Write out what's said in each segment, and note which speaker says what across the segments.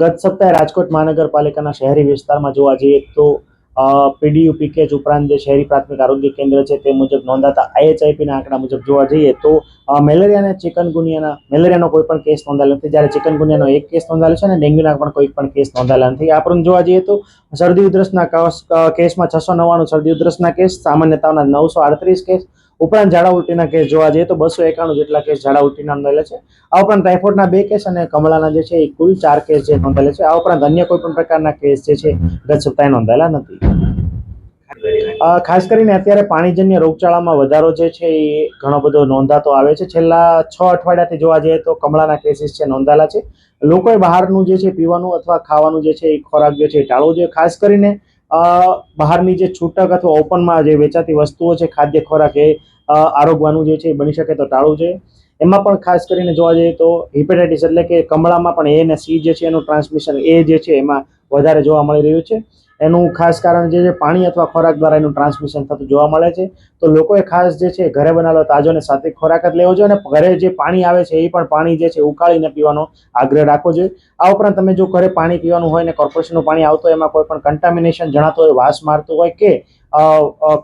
Speaker 1: ગત સપ્તાહે રાજકોટ મહાનગરપાલિકાના શહેરી વિસ્તારમાં જોવા જઈએ તો પીડીયુ પીકેજ ઉપરાંત જે શહેરી પ્રાથમિક આરોગ્ય કેન્દ્ર છે તે મુજબ નોંધાતા આઈએચઆઈપીના આંકડા મુજબ જોવા જઈએ તો અ, મેલેરિયા અને ચિકનગુનિયાના મેલેરિયાનો કોઈ પણ કેસ નોંધાયેલો નથી. જ્યારે ચિકનગુનિયાનો એક કેસ નોંધાયેલો છે અને ડેન્ગ્યુના પણ કોઈ પણ કેસ નોંધાયેલા નથી. આ પરંતુ જોવા જઈએ તો શરદી ઉધરસના કસ- કેસમાં છસો નવ્વાણું શરદી ઉધરસના કેસ સામાન્ય તાવના નવસો આડત્રીસ કેસ ઉપરાંત ઝાડા ઉલટીના કેસ જોવા જઈએ તો બસો એકાણું જેટલા કેસ ઝાડા ઉલટીના નોંધાયેલા છે. આ ઉપરાંત ટાઇફોઇડના બે કેસ અને કમળાના જે છે એ કુલ ચાર કેસ જે નોંધાયેલા છે. આ ઉપરાંત અન્ય કોઈ પણ પ્રકારના કેસ જે છે, ગત સપ્તાહે નોંધાયેલા નથી. ખાસ કરીને અત્યારે પાણીજન્ય રોગચાળામાં વધારો જે છે એ ઘણો બધો નોંધાતો આવે છે. છેલ્લા છ અઠવાડિયાથી જોવા જઈએ તો કમળાના કેસીસ છે નોંધાયેલા છે. લોકોએ બહારનું જે છે પીવાનું અથવા ખાવાનું જે છે એ ખોરાક જે છે ટાળવો જોઈએ. ખાસ કરીને બહારની જે છૂટક અથવા ઓપનમાં જે વેચાતી વસ્તુઓ છે, ખાદ્ય ખોરાક એ આરોગવાનું જે છે એ બની શકે તો ટાળવું જોઈએ એમાં પણ ખાસ કરીને જોવા જઈએ તો હિપેટાઇટિસ એટલે કે કમળામાં પણ એ અને સી જે છે એનું ટ્રાન્સમિશન એ જે છે એમાં વધારે જોવા મળી રહ્યું છે. એનું ખાસ કારણ જે છે, પાણી અથવા ખોરાક દ્વારા એનું ટ્રાન્સમિશન થતું જોવા મળે છે. તો લોકોએ ખાસ જે છે, ઘરે બનાવેલો તાજો અને સાત્વિક ખોરાક જ લેવો જોઈએ અને ઘરે જે પાણી આવે છે, એ પણ પાણી જે છે, ઉકાળીને પીવાનો આગ્રહ રાખવો જોઈએ. આ ઉપરાંત તમે જો ઘરે પાણી પીવાનું હોય ને કોર્પોરેશનનું પાણી આવતું હોય, એમાં કોઈ પણ કન્ટામિનેશન જણાતું હોય, વાસ મારતું હોય કે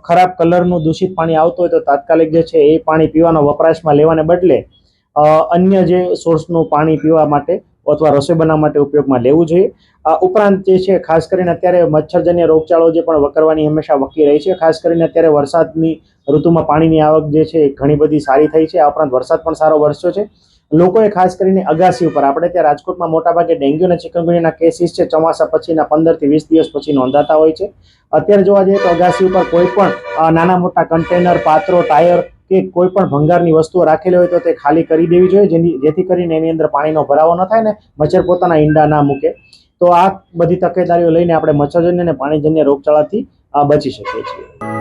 Speaker 1: ખરાબ કલરનું દૂષિત પાણી આવતું હોય તો તાત્કાલિક જે છે, એ પાણી પીવાનો વપરાશમાં લેવાને બદલે અન્ય જે સોર્સનું પાણી પીવા માટે અથવા રસોઈ બનાવવા માટે ઉપયોગમાં લેવું જોઈએ. આ ઉપરાંત જે છે, ખાસ કરીને અત્યારે મચ્છરજન્ય રોગચાળો જે પણ વકરવાની હંમેશા વકી રહી છે. ખાસ કરીને અત્યારે વરસાદની ઋતુમાં પાણીની આવક જે છે ઘણી બધી સારી થઈ છે. આ ઉપરાંત વરસાદ પણ સારો વરસ્યો છે. લોકોએ ખાસ કરીને અગાસી ઉપર, આપણે ત્યાં રાજકોટમાં મોટાભાગે ડેન્ગ્યુ અને ચિકનગુનિયાના કેસીસ છે. ચોમાસા પછીના પંદરથી વીસ દિવસ પછી નોંધાતા હોય છે. અત્યારે જોવા જઈએ તો અગાસી ઉપર કોઈ પણ નાના મોટા કન્ટેનર, પાત્રો, ટાયર કે કોઈ પણ ભંગારની વસ્તુઓ રાખેલી હોય તો તે ખાલી કરી દેવી જોઈએ, જેની જેથી કરીને એની અંદર પાણીનો ભરાવો ન થાય ને મચ્છર પોતાના ઈંડા ના મૂકે. તો આ બધી તકેદારીઓ લઈને આપણે મચ્છરજન્ય અને પાણીજન્ય રોગચાળાથી બચી શકીએ છીએ.